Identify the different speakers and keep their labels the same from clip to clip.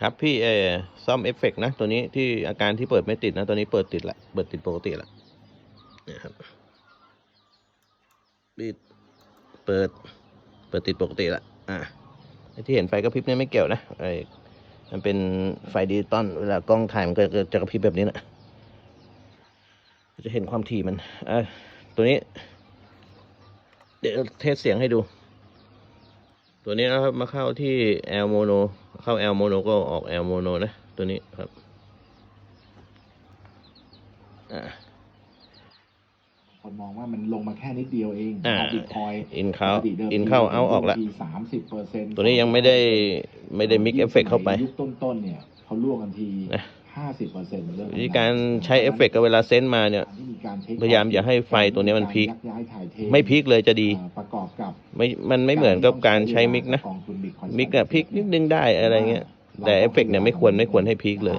Speaker 1: ครับพี่เอซ่อมเอฟเฟกต์นะ ตัวนี้ที่อาการที่เปิดไม่ติดนะ ตัวนี้เปิดติดละเปิดติดปกติละนี่ยครับปิดเปิด เปิดติดปกติละอะไอที่เห็นไฟกระพริบเนี่ยไม่เกี่ยวนะไอมันเป็นไฟดิจิตอลเวลากล้องถ่ายมันก็จะกระพริบแบบนี้นะจะเห็นความถี่มันอะตัวนี้ เดี๋ยวเทสเสียงให้ดู ตัวนี้นะครับมาเข้าที่ L mono เข้า L mono ก็ออก L mono นะ ตัวนี้ครับอ่า
Speaker 2: คนมองว่ามันลงมาแค่นิดเดียวเอง
Speaker 1: อ่า
Speaker 2: บิตคอย
Speaker 1: อินเข้าอินเข้าเอาออกแล้ว
Speaker 2: สามสิบเปอร์เซ็นต์
Speaker 1: ตัวนี้ยังไม่ได้ไม่ได้มิกเอฟเฟกเข้าไป
Speaker 2: ยุคต้นๆเนี่ยเขาล่วงกันที
Speaker 1: นะ
Speaker 2: ห้าสิบเปอร์เซ็นต์เรื่อง
Speaker 1: วิธีการใช้เอฟเฟกต์ก็เวลาเซนต์มาเนี่ย พยายามอย่าให้ไฟตัวนี้มันพีค
Speaker 2: ยักย้ายถ่ายเท
Speaker 1: ไม่พีคเลยจะดี
Speaker 2: อ่าประกอบกับ
Speaker 1: ไม่มันไม่เหมือนกับการใช้มิกนะ
Speaker 2: กองทุน Bitcoin
Speaker 1: มิกอะพีคนิดนึงได้อะไรเงี้ยแต่เอฟเฟกต์เนี่ยไม่ควรไม่ควรให้พีคเลย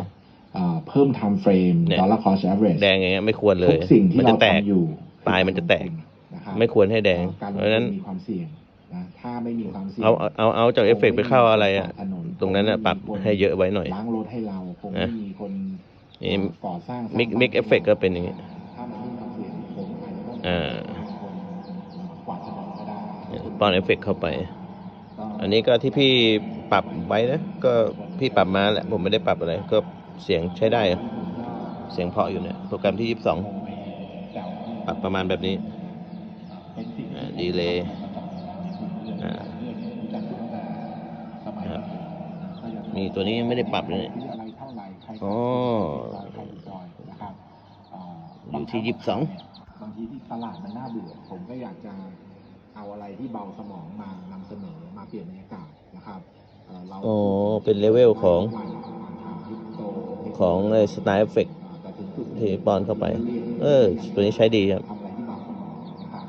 Speaker 2: อ่าเพิ่ม time frame
Speaker 1: เนี่ย
Speaker 2: dollar cost average
Speaker 1: แดงอย่างเงี้ยไม่ควรเลย
Speaker 2: ทุกสิ่งที่
Speaker 1: มัน
Speaker 2: เรา
Speaker 1: จะแตก
Speaker 2: ทำอยู่
Speaker 1: ปลายมันจะแตก
Speaker 2: นะครับ
Speaker 1: ไม่ควรให้แดง
Speaker 2: การล
Speaker 1: เพ
Speaker 2: ง
Speaker 1: ราะฉะ
Speaker 2: ทุ
Speaker 1: นั้น
Speaker 2: นมีความเสี่ยงนะถ้าไม่มีความเสี่ยง
Speaker 1: เอาเอาเอาจากเอฟเฟกต์ไปเข้าอะไรอะ
Speaker 2: ถนน
Speaker 1: ตรงนั้นอะปรับให้เยอะไว้หน่อย
Speaker 2: ล้างรถให้เราคงไม่
Speaker 1: นะ
Speaker 2: มีคน
Speaker 1: นี่
Speaker 2: ก่อสร้าง
Speaker 1: มิกมิกเอฟเฟกต์ก็เป็นอย่างงี้
Speaker 2: ถ้ามันไม่มีความเสี่ยงผม อาจจะต้อง
Speaker 1: อ่า
Speaker 2: คนกวาดถนนก็ได้
Speaker 1: ป้อนเอฟเฟกต์เข้าไป
Speaker 2: ก็
Speaker 1: อันนี้ก็ที่พี่ปรับไว้นะ ก็พี่ปรับมาแหละ ผมไม่ได้ปรับอะไร ก็เสียงใช้ได้อะเสียงเพราะอยู่เนี่ย โปรแกรมที่22ปรับประมาณแบบนี้อ่าดีเลยอ่าครับมีตัวนี้ยังไม่ได้ปรับเลยเนี่ยอ๋ออยู่ที่22
Speaker 2: บางทีที่ตลาดมันน่าเบื่อ ผมก็อยากจะเอาอะไรที่เบาสมองมานำเสนอมาเปลี่ยนบรรยากาศนะครับเอ่อเรา
Speaker 1: อ๋อเป็นเลเวลของของสไตล์เอฟเฟก
Speaker 2: แต่ถึงจุด
Speaker 1: ที่ป้อนเข้าไป เออ ตัวนี้ใช้ดีครับ
Speaker 2: ทำอะไรที่เบาสมองนะครับ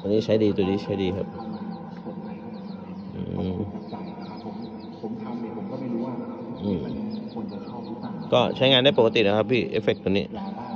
Speaker 1: ตัวนี้ใช้ดีตัวนี้ใช้ดีครับ
Speaker 2: เข้ามาคนไทยเข้ามาใน
Speaker 1: อืม
Speaker 2: ใจนะครับผมผมทำเนี่ยผมก็ไม่รู้ว่า
Speaker 1: อืม
Speaker 2: มันควรจะชอบหรือเปล่า
Speaker 1: ก็ใช้งานได้ปกตินะครับพี่เอฟเฟกตัวนี้
Speaker 2: ยาบ้า